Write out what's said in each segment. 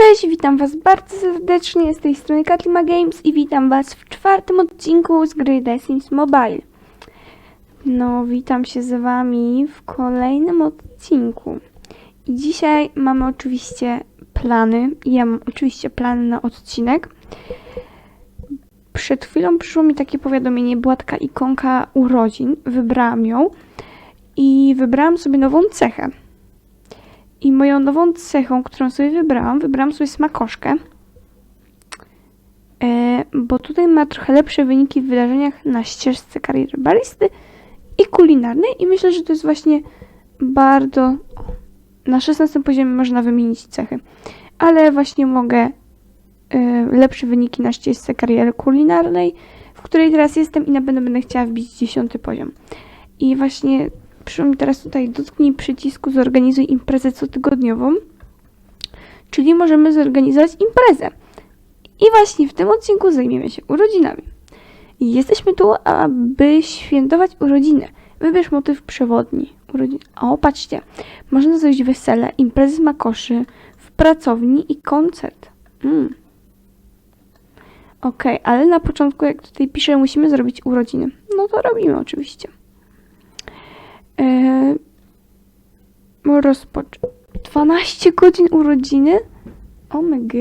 Cześć, witam was bardzo serdecznie z tej strony Katlima Games i witam was w czwartym odcinku z gry The Sims Mobile. No, witam się z wami w kolejnym odcinku. I dzisiaj mamy oczywiście plany. Ja mam oczywiście plany na odcinek. Przed chwilą przyszło mi takie powiadomienie, była taka ikonka urodzin, wybrałam ją i wybrałam sobie nową cechę. I moją nową cechą, którą sobie wybrałam, wybrałam sobie smakoszkę. E, bo tutaj ma trochę lepsze wyniki w wydarzeniach na ścieżce kariery baristy i kulinarnej. I myślę, że to jest właśnie bardzo. Na 16 poziomie można wymienić cechy. Ale właśnie mogę e, lepsze wyniki na ścieżce kariery kulinarnej, w której teraz jestem i na pewno będę chciała wbić 10 poziom. I właśnie przyszło mi teraz tutaj dotknij przycisku zorganizuj imprezę cotygodniową, czyli możemy zorganizować imprezę. I właśnie w tym odcinku zajmiemy się urodzinami. Jesteśmy tu, aby świętować urodziny. Wybierz motyw przewodni. Urodzin... O, patrzcie. Można zrobić wesele, imprezy z makoszy, w pracowni i koncert. Mm. Okej, ale na początku, jak tutaj piszę, musimy zrobić urodziny. No to robimy oczywiście. Eee, rozpocz... 12 godzin urodziny? Omg.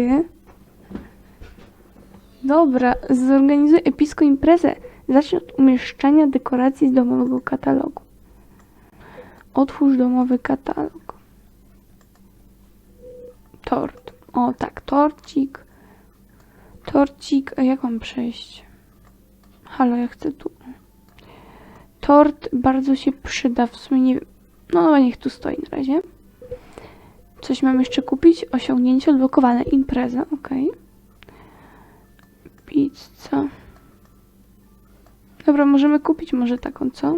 Dobra, zorganizuj epicką imprezę. Zacznij od umieszczania dekoracji z domowego katalogu. Otwórz domowy katalog. Tort. O tak, torcik. Torcik. A jak mam przejść? Halo, ja chcę tu. Tort bardzo się przyda. W sumie nie. No, no niech tu stoi na razie. Coś mam jeszcze kupić? Osiągnięcie odblokowane. Impreza, ok. Pizza. Dobra, możemy kupić może taką, co?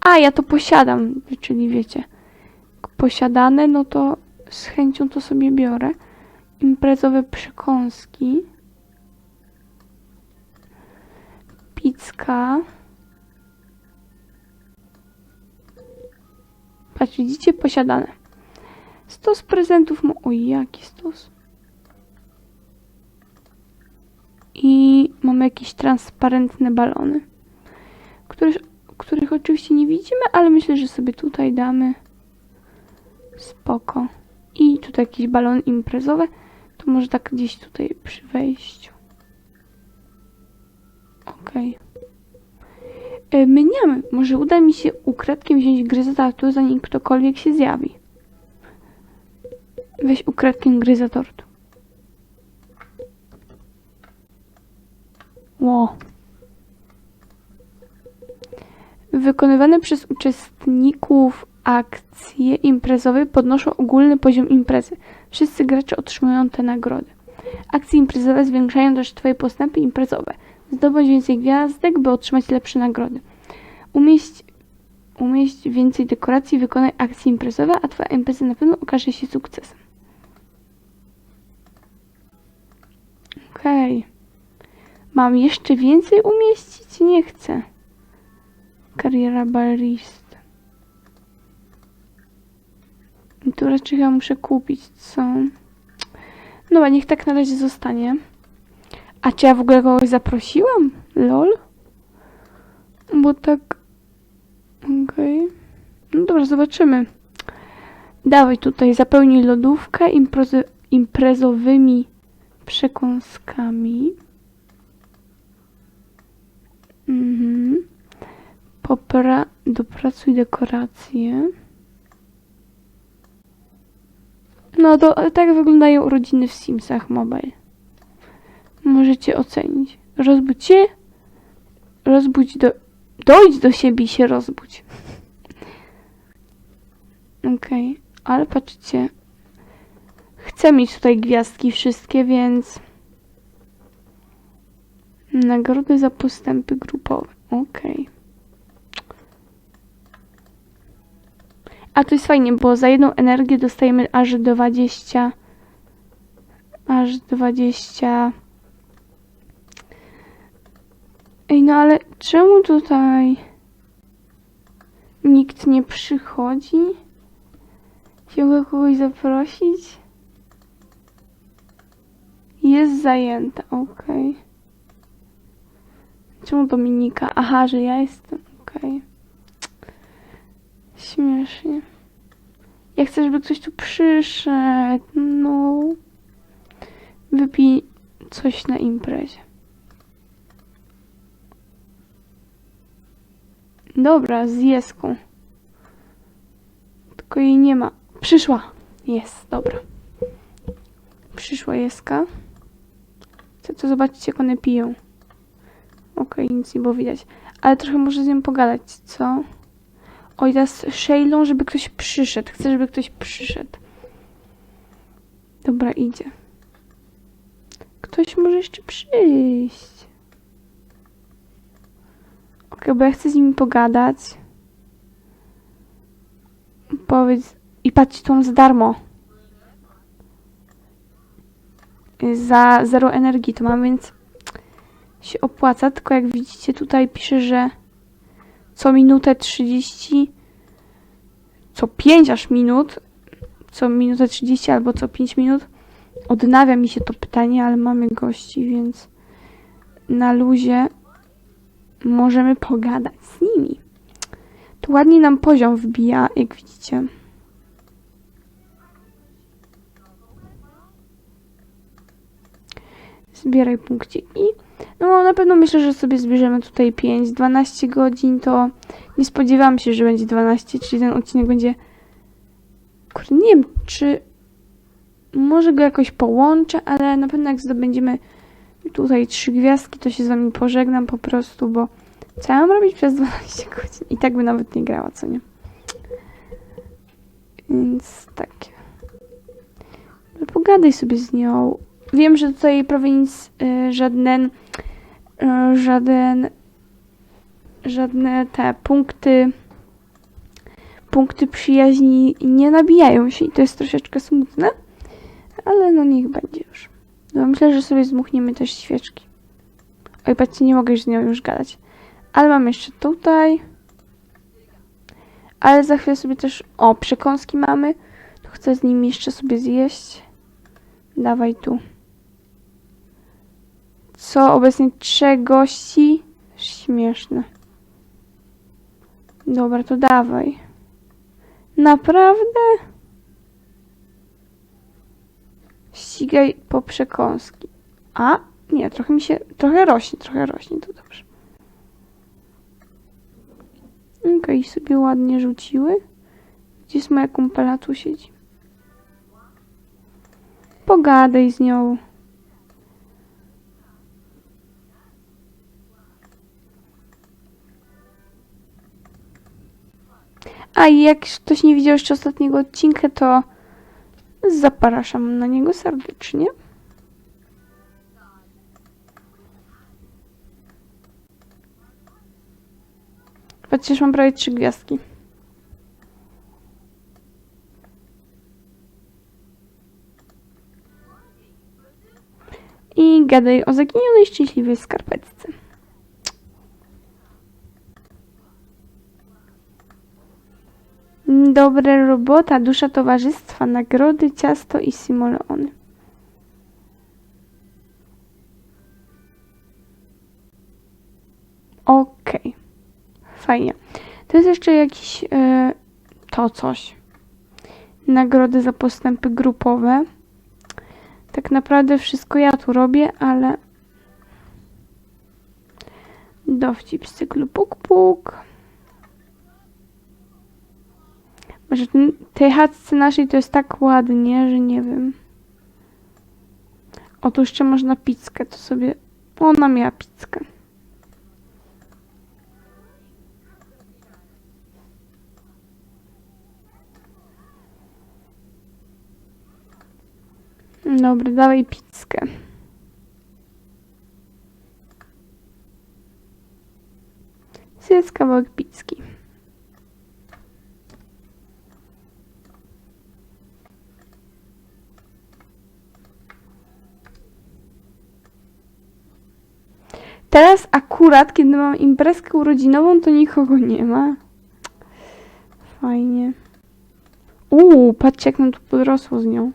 A, ja to posiadam, czyli wiecie. Posiadane, no to z chęcią to sobie biorę. Imprezowe przekąski. Pizka. Widzicie? Posiadane. Stos prezentów. mo- Oj, jaki stos. I mamy jakieś transparentne balony, których, których oczywiście nie widzimy, ale myślę, że sobie tutaj damy. Spoko. I tutaj jakieś balony imprezowe. To może tak gdzieś tutaj przy wejściu. Okej. Okay. Mniamy. Może uda mi się ukradkiem wziąć gryza zanim ktokolwiek się zjawi. Weź ukradkiem gryza tortu. Ło. Wykonywane przez uczestników akcje imprezowe podnoszą ogólny poziom imprezy. Wszyscy gracze otrzymują te nagrody. Akcje imprezowe zwiększają też Twoje postępy imprezowe. Zdobądź więcej gwiazdek, by otrzymać lepsze nagrody. Umieść, umieść więcej dekoracji, wykonaj akcje imprezowe, a Twoja impreza na pewno okaże się sukcesem. Okej. Okay. Mam jeszcze więcej umieścić? Nie chcę. Kariera baristy. I tu raczej ja muszę kupić, co? No, a niech tak na razie zostanie. A czy ja w ogóle kogoś zaprosiłam? Lol? Bo tak... Okej. Okay. No dobra, zobaczymy. Dawaj tutaj, zapełnij lodówkę imprezy, imprezowymi przekąskami. Mhm. Popra... Dopracuj dekoracje. No to tak wyglądają urodziny w Simsach Mobile. Możecie ocenić. Rozbudź się. Rozbudź do... Dojdź do siebie i się rozbudź. Okej, okay. ale patrzcie. Chcę mieć tutaj gwiazdki wszystkie, więc... Nagrody za postępy grupowe. Okej. Okay. A to jest fajnie, bo za jedną energię dostajemy aż 20... Aż 20... Ej, no ale czemu tutaj nikt nie przychodzi? Mogę kogoś zaprosić? Jest zajęta, okej. Czemu Dominika? Aha, że ja jestem, okej. Śmiesznie. Ja chcę, żeby ktoś tu przyszedł, no. Wypij coś na imprezie. Dobra, z Jeską. Tylko jej nie ma. Przyszła. Jest, dobra. Przyszła Jeska. Chcę to zobaczyć, jak one piją. Okej, nic nie było widać. Ale trochę muszę z nią pogadać, co? Oj, teraz Shailą, żeby ktoś przyszedł. Chcę, żeby ktoś przyszedł. Dobra, idzie. Ktoś może jeszcze przyjść. Bo ja chcę z nimi pogadać. Powiedz... I patrzcie, tu mam za darmo. Za zero energii to mam, więc się opłaca. Tylko jak widzicie, tutaj pisze, że co minutę 30, co 5 aż minut, co minutę 30 albo co 5 minut odnawia mi się to pytanie, ale mamy gości, więc na luzie możemy pogadać z nimi. Tu ładnie nam poziom wbija, jak widzicie. Zbieraj punkciki. No na pewno myślę, że sobie zbierzemy tutaj 5. 12 godzin to nie spodziewałam się, że będzie 12, czyli ten odcinek będzie... Kurde, nie wiem, czy może go jakoś połączę, ale na pewno jak zdobędziemy tutaj trzy gwiazdki, to się z wami pożegnam po prostu, bo mam robić przez 12 godzin? I tak by nawet nie grała, co nie? Więc tak. Ale pogadaj sobie z nią. Wiem, że tutaj prawie nic, y, żaden, y, żaden, żadne te punkty, punkty przyjaźni nie nabijają się i to jest troszeczkę smutne, ale no niech będzie już. No myślę, że sobie zmuchniemy też świeczki. Oj, patrzcie, nie mogę już z nią już gadać. Ale mam jeszcze tutaj. Ale za chwilę sobie też... O, przekąski mamy. To chcę z nimi jeszcze sobie zjeść. Dawaj tu. Co? Obecnie trzech? Śmieszne. Dobra, to dawaj. Naprawdę? Ścigaj po przekąski. A? Nie, trochę mi się... Trochę rośnie, trochę rośnie, to dobrze. Okej, sobie ładnie rzuciły. Gdzie jest moja kumpela? Tu siedzi. Pogadaj z nią. A jak ktoś nie widział jeszcze ostatniego odcinka, to zapraszam na niego serdecznie. Już mam prawie trzy gwiazdki. I gadaj o zaginionej szczęśliwej skarpetce. Dobra robota, dusza towarzystwa, nagrody, ciasto i simoleony. Okej. Fajnie. To jest jeszcze jakiś e, to coś. Nagrody za postępy grupowe. Tak naprawdę wszystko ja tu robię, ale dowcip z cyklu puk puk. Ten, tej chatce naszej to jest tak ładnie, że nie wiem. O, tu jeszcze można pizzkę, to sobie... Ona miała pizzkę. Dobra, dawaj pizzkę. Zjedz kawałek pizzki. Teraz akurat, kiedy mam imprezkę urodzinową, to nikogo nie ma. Fajnie. Uuu, patrzcie jak nam tu podrosło z nią.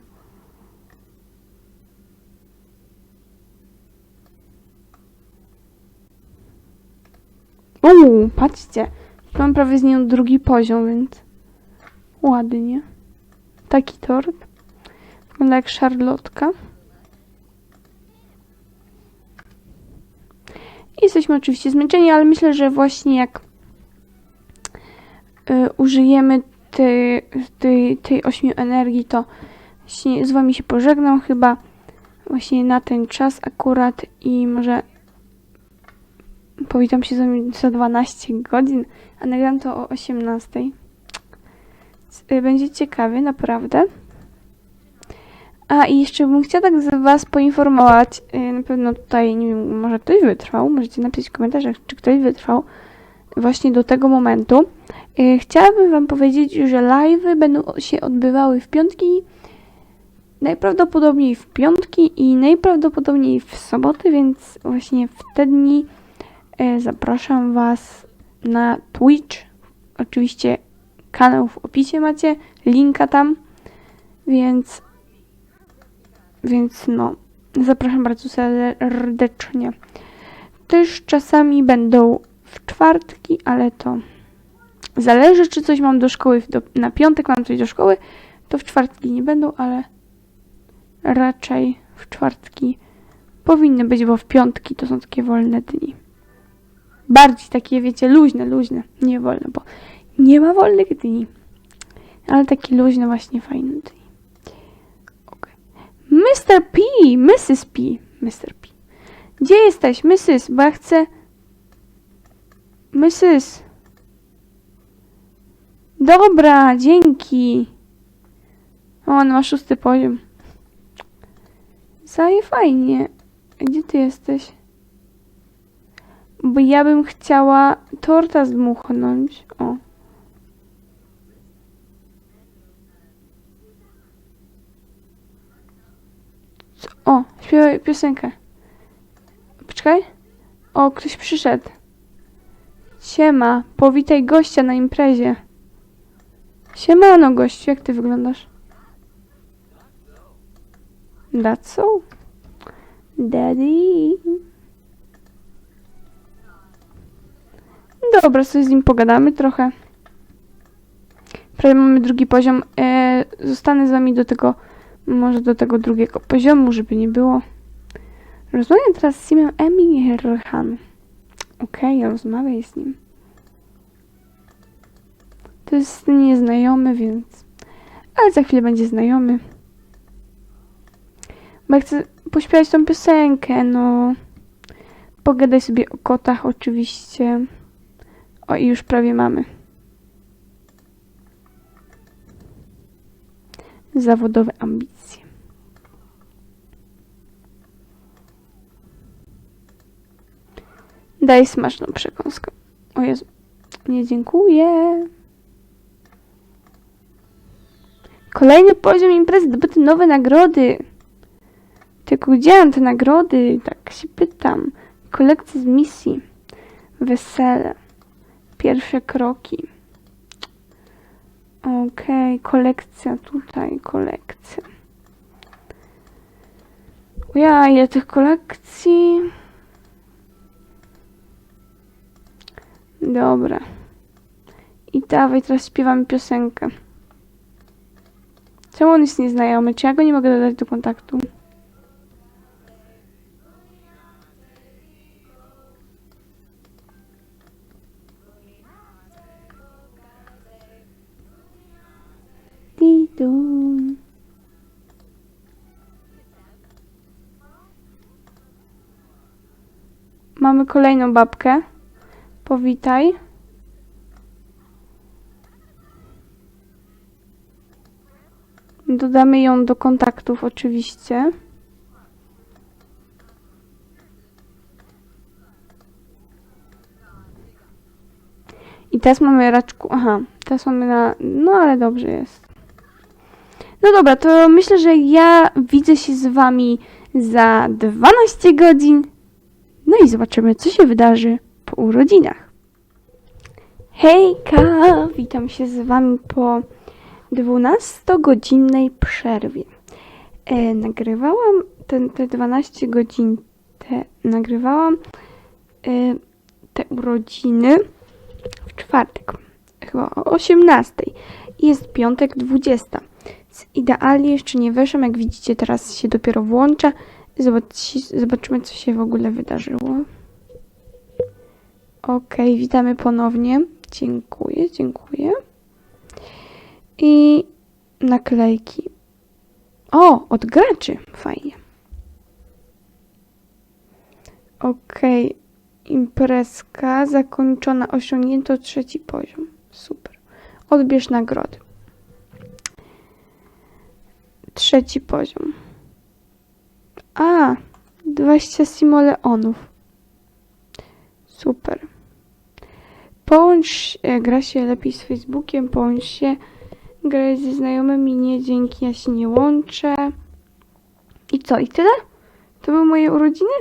Uuu, patrzcie. Mam prawie z nią drugi poziom, więc ładnie. Taki tort. Wygląda jak szarlotka. Jesteśmy oczywiście zmęczeni, ale myślę, że właśnie jak y, użyjemy tej, tej, tej ośmiu energii, to właśnie z wami się pożegnam chyba właśnie na ten czas akurat i może powitam się z wami za 12 godzin, a nagram to o 18. Y, Będzie ciekawie, naprawdę. A i jeszcze bym chciała tak z was poinformować, y, na pewno tutaj, nie wiem, może ktoś wytrwał, możecie napisać w komentarzach, czy ktoś wytrwał właśnie do tego momentu. Y, Chciałabym wam powiedzieć, że live'y będą się odbywały w piątki, najprawdopodobniej w piątki i najprawdopodobniej w soboty, więc właśnie w te dni e, zapraszam Was na Twitch. Oczywiście kanał w opisie macie, linka tam, więc więc no, zapraszam bardzo serdecznie. Też czasami będą w czwartki, ale to zależy, czy coś mam do szkoły. Na piątek mam coś do szkoły, to w czwartki nie będą, ale raczej w czwartki powinny być, bo w piątki to są takie wolne dni. Bardziej takie, wiecie, luźne, luźne, nie wolne, bo nie ma wolnych dni. Ale takie luźne, właśnie fajne dni. Okej. Mr. P, Mrs. P, Mr. P. Gdzie jesteś, Mrs., bo ja chcę... Mrs. Dobra, dzięki. O, on ma szósty poziom. Zaje fajnie. Gdzie ty jesteś? Bo ja bym chciała torta zdmuchnąć. O. Co? O, śpiewaj piosenkę. Poczekaj. O, ktoś przyszedł. Siema, powitaj gościa na imprezie. Siemano, gościu, jak ty wyglądasz? That's so. Daddy. Dobra, sobie z nim pogadamy trochę. Prawie mamy drugi poziom. E, zostanę z wami do tego, może do tego drugiego poziomu, żeby nie było. Rozmawiam teraz z Simem Emirhan. Okej, rozmawiaj z nim. To jest nieznajomy, więc... Ale za chwilę będzie znajomy. Bo ja chcę pośpiewać tą piosenkę, no. Pogadaj sobie o kotach oczywiście. O, i już prawie mamy. Zawodowe ambicje. Daj smaczną przekąskę. O Jezu. Nie dziękuję. Kolejny poziom imprezy, zdobyte nowe nagrody. Tylko gdzie mam te nagrody? Tak się pytam. Kolekcje z misji. Wesele. Pierwsze kroki. Okej, kolekcja tutaj, kolekcja. Ja, ile tych kolekcji? Dobra. I dawaj, teraz śpiewamy piosenkę. Czemu on jest nieznajomy? Czy ja go nie mogę dodać do kontaktu? Mamy kolejną babkę. Powitaj. Dodamy ją do kontaktów oczywiście. I teraz mamy raczku. Aha, teraz mamy na. No ale dobrze jest. No dobra, to myślę, że ja widzę się z wami za 12 godzin. No i zobaczymy, co się wydarzy po urodzinach. Hejka! Witam się z wami po 12-godzinnej przerwie. E, nagrywałam ten, te 12 godzin, te, nagrywałam e, te urodziny w czwartek, chyba o 18. Jest piątek 20. Więc Idealnie jeszcze nie weszłam, jak widzicie teraz się dopiero włącza. Zobacz, zobaczymy co się w ogóle wydarzyło. Okej, witamy ponownie. Dziękuję, dziękuję. I naklejki. O, od graczy. Fajnie. Okej. Imprezka zakończona. Osiągnięto trzeci poziom. Super. Odbierz nagrody. Trzeci poziom. A, 20 simoleonów. Super. Połącz, e, gra się lepiej z Facebookiem, połącz się, graj ze znajomymi, nie, dzięki, ja się nie łączę. I co, i tyle? To były moje urodziny?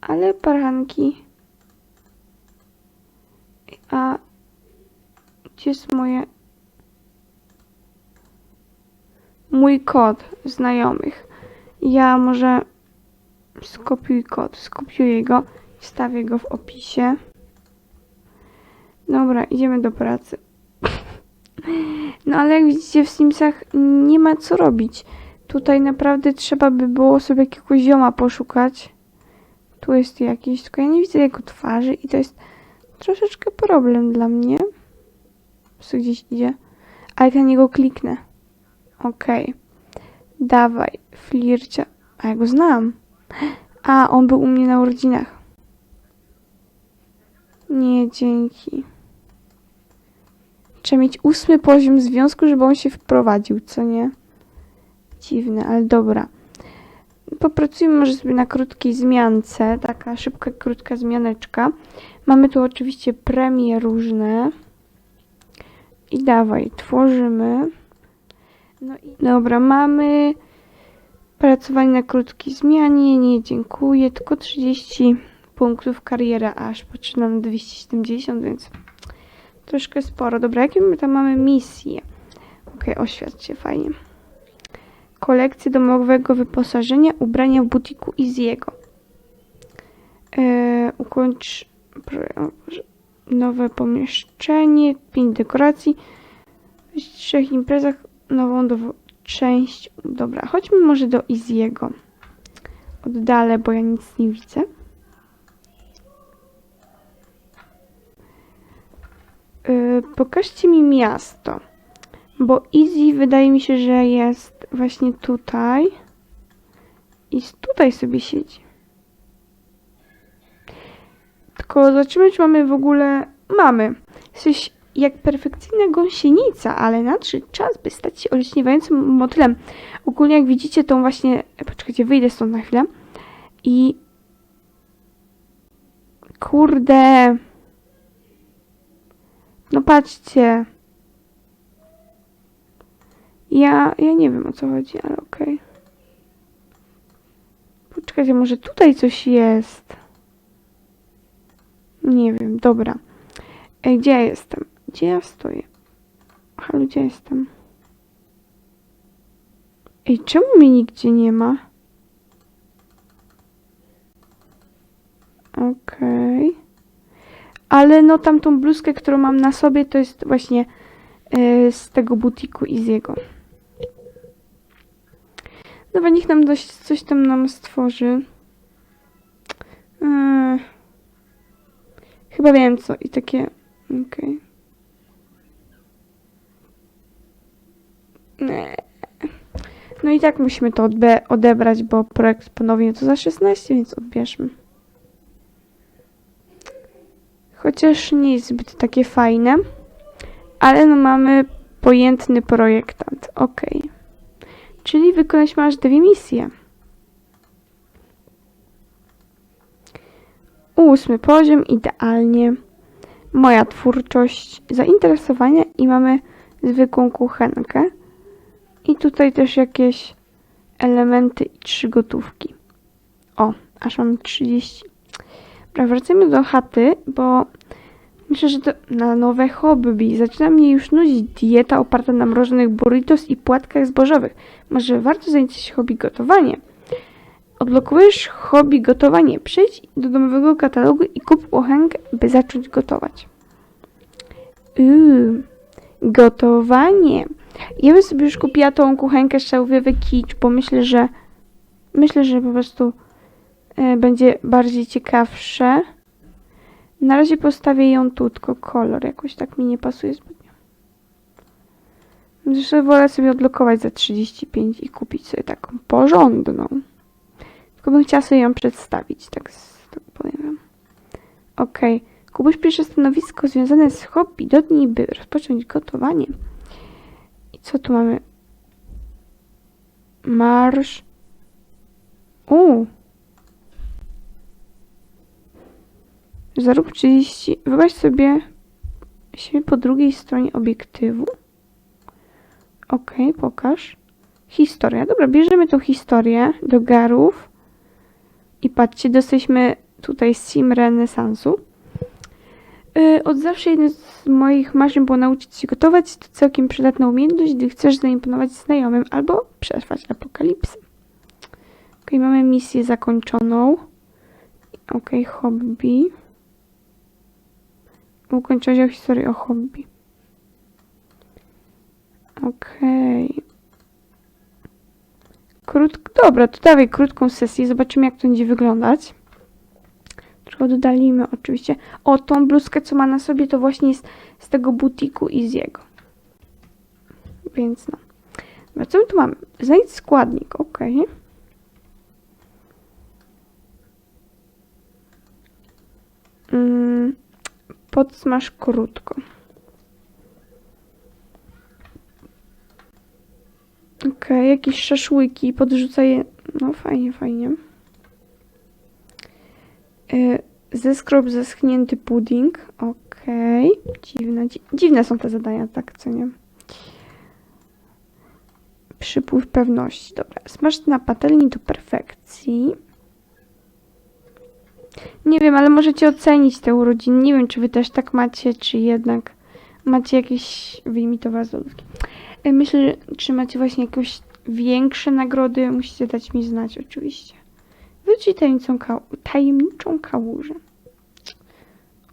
Ale paranki. A gdzie jest moje... Mój kod znajomych. Ja może skopiuj kod, skopiuję go, wstawię go w opisie. Dobra, idziemy do pracy. No ale jak widzicie w Simsach nie ma co robić. Tutaj naprawdę trzeba by było sobie jakiegoś zioma poszukać. Tu jest jakiś, tylko ja nie widzę jego twarzy i to jest troszeczkę problem dla mnie. Co gdzieś idzie. Ale jak na niego kliknę. Okej. Dawaj, flircia. A ja go znam. A, on był u mnie na urodzinach. Nie, dzięki. Trzeba mieć ósmy poziom związku, żeby on się wprowadził, co nie? Dziwne, ale dobra. Popracujmy może sobie na krótkiej zmiance. Taka szybka, krótka zmianeczka. Mamy tu oczywiście premie różne. I dawaj, tworzymy. No i dobra, mamy pracowanie na krótkiej zmianie. Nie, dziękuję. Tylko 30 punktów kariera, aż poczynam na 270, więc troszkę sporo. Dobra, jakie my tam mamy misje? Okej, oświadcz się, fajnie. Kolekcję domowego wyposażenia, ubrania w butiku Iziego. Yy, ukończ nowe pomieszczenie, 5 dekoracji, w trzech imprezach, nową część. Dobra, chodźmy może do Iziego. Oddalę, bo ja nic nie widzę. Yy, pokażcie mi miasto. Bo Easy wydaje mi się, że jest właśnie tutaj. I tutaj sobie siedzi. Tylko zobaczymy, czy mamy w ogóle... Mamy. Jesteś jak perfekcyjna gąsienica, ale nadszedł czas, by stać się olśniewającym motylem. Ogólnie jak widzicie, tą właśnie... Poczekajcie, wyjdę stąd na chwilę. I... Kurde... No patrzcie. Ja, ja nie wiem o co chodzi, ale okej. Poczekajcie, może tutaj coś jest. Nie wiem, dobra. Ej, gdzie ja jestem? Gdzie ja stoję? Halo, gdzie jestem? Ej, czemu mnie nigdzie nie ma? Okej. Ale no tamtą bluzkę, którą mam na sobie, to jest właśnie e, z tego butiku Iziego. Dobra, niech nam dość, coś tam nam stworzy. Eee, chyba wiem co. I takie... Okej. Nie. No i tak musimy to odebrać, bo projekt ponownie to za 16, więc odbierzmy. Chociaż nie jest zbyt takie fajne. Ale no mamy pojętny projektant. Ok. Czyli wykonać masz dwie misje. Ósmy poziom, idealnie. Moja twórczość, zainteresowania i mamy zwykłą kuchenkę. I tutaj też jakieś elementy i trzy gotówki. O, aż mam 30. Dobra, wracajmy do chaty, bo myślę, że to na nowe hobby. Zaczyna mnie już nudzić dieta oparta na mrożonych burritos i płatkach zbożowych. Może warto zająć się hobby gotowanie. Odblokujesz hobby gotowanie. Przejdź do domowego katalogu i kup kuchenkę, by zacząć gotować. Uuu, gotowanie. Ja bym sobie już kupiła tą kuchenkę szałwiowy kicz, bo myślę, że myślę, że po prostu e, będzie bardziej ciekawsze. Na razie postawię ją tu, tylko kolor jakoś tak mi nie pasuje zbytnio. Zresztą wolę sobie odblokować za 35 i kupić sobie taką porządną. Tylko bym chciała sobie ją przedstawić, tak, tak powiem. Okej. Kubuś pierwsze stanowisko związane z hobby do dni, by rozpocząć gotowanie. Co tu mamy? Marsz. U. Zarób 30. Wyobraź sobie siebie po drugiej stronie obiektywu. Okej, pokaż. Historia. Dobra, bierzemy tą historię do garów. I patrzcie, dostaliśmy tutaj sim renesansu. Yy, od zawsze jednym z moich marzeń było nauczyć się gotować. To całkiem przydatna umiejętność, gdy chcesz zaimponować znajomym albo przetrwać apokalipsę. Ok, mamy misję zakończoną. Ok, hobby. Ukończyłaś historię o hobby. Okej. Krótko, dobra, to dawaj krótką sesję, zobaczymy jak to będzie wyglądać. Trochę oddalimy oczywiście. O, tą bluzkę, co ma na sobie, to właśnie jest z tego butiku i z jego. Więc no. Dobra, co my tu mamy? Znajdź składnik, ok. Mm, podsmaż krótko. Okej, jakieś szaszłyki, podrzucaj je. No fajnie, fajnie. Y, Zeskrop zeschnięty pudding. Okej. Dziwne, dzi dziwne są te zadania, tak, co nie? Przypływ pewności. Dobra, smaż na patelni do perfekcji. Nie wiem, ale możecie ocenić te urodziny. Nie wiem, czy wy też tak macie, czy jednak macie jakieś wyimitowane lodówki. E, Myślę, czy macie właśnie jakieś większe nagrody, musicie dać mi znać oczywiście. Wyczyj tajemniczą, ka- tajemniczą kałużę.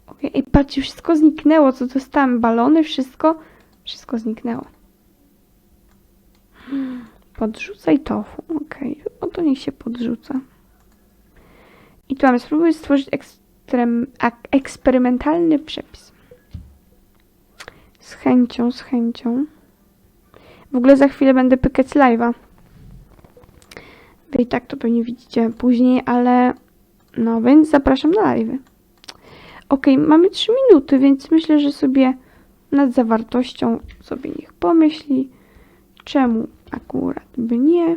Okej, okay. patrzcie, wszystko zniknęło, co dostałem. Balony, wszystko, wszystko zniknęło. Podrzucaj tofu, okej. No to niech się podrzuca. I tu mamy, spróbuj stworzyć ekstrem, eksperymentalny przepis. Z chęcią, z chęcią. W ogóle za chwilę będę pykać live'a. Wy i tak to pewnie widzicie później, ale no więc zapraszam na live'y. Ok, mamy 3 minuty, więc myślę, że sobie nad zawartością sobie niech pomyśli, czemu akurat by nie.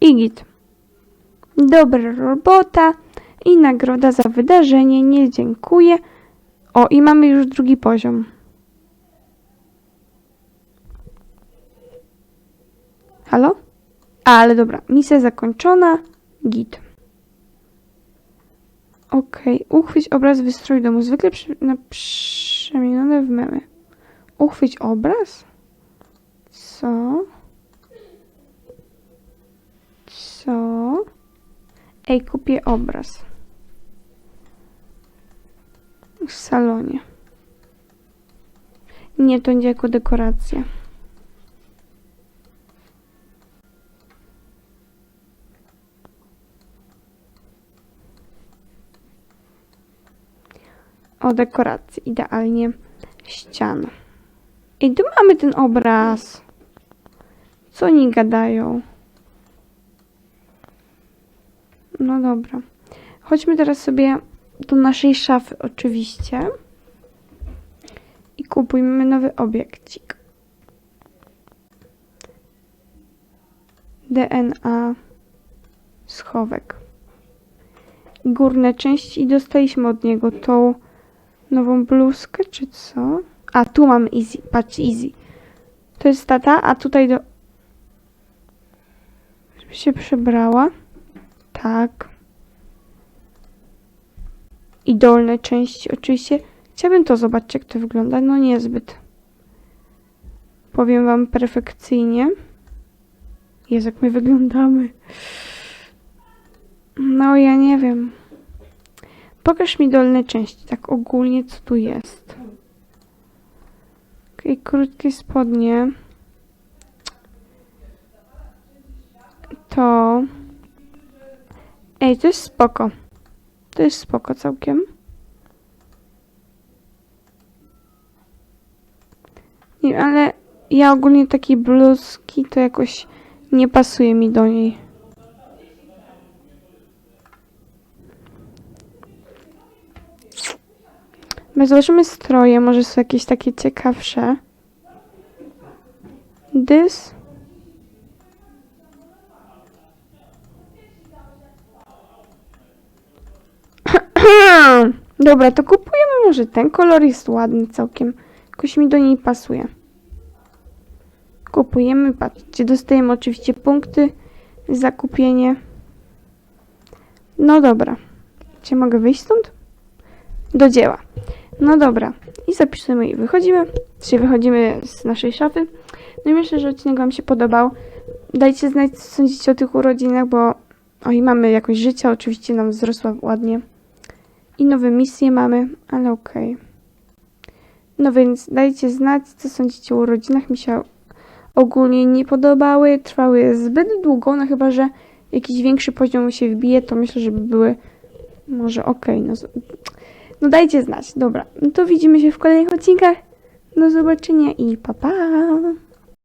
I git. Dobra robota i nagroda za wydarzenie. Nie dziękuję. O, i mamy już drugi poziom. Halo? A, ale dobra, misja zakończona. Git. Okej, uchwyć obraz, wystrój domu. Zwykle przy, na przemienione w memy. Uchwyć obraz? Co? Co? Ej, kupię obraz. W salonie. Nie, to będzie jako dekoracja. O, dekorację. Idealnie. Ściana. I tu mamy ten obraz. Co oni gadają? No dobra. Chodźmy teraz sobie do naszej szafy oczywiście. I kupujmy nowy obiekcik. DNA schowek. Górne części i dostaliśmy od niego tą nową bluzkę, czy co? A, tu mam easy. Patrz, easy. To jest tata, a tutaj do... Żeby się przebrała. Tak. I dolne części oczywiście Chciałabym to zobaczyć, jak to wygląda. No niezbyt. Powiem wam perfekcyjnie. Jest jak my wyglądamy. No ja nie wiem. Pokaż mi dolne części, tak ogólnie co tu jest. Okej, krótkie spodnie. To... Ej, to jest spoko. To jest spoko całkiem. Nie, ale ja ogólnie takiej bluzki to jakoś nie pasuje mi do niej. My zobaczymy stroje, może są jakieś takie ciekawsze. This. Dobra, to kupujemy może ten kolor jest ładny całkiem. Jakoś mi do niej pasuje. Kupujemy, patrzcie, dostajemy oczywiście punkty za kupienie. No dobra. Czy mogę wyjść stąd? Do dzieła. No dobra. I zapisujemy i wychodzimy. Czyli wychodzimy z naszej szafy. No i myślę, że odcinek Wam się podobał. Dajcie znać, co sądzicie o tych urodzinach, bo oj, mamy jakoś życie, oczywiście nam wzrosła ładnie. I nowe misje mamy, ale okej. No więc dajcie znać, co sądzicie o urodzinach. Mi się ogólnie nie podobały, trwały zbyt długo, no chyba, że jakiś większy poziom się wbije, to myślę, że by były może okej. no, z- no dajcie znać, dobra. No to widzimy się w kolejnych odcinkach. Do zobaczenia i pa pa!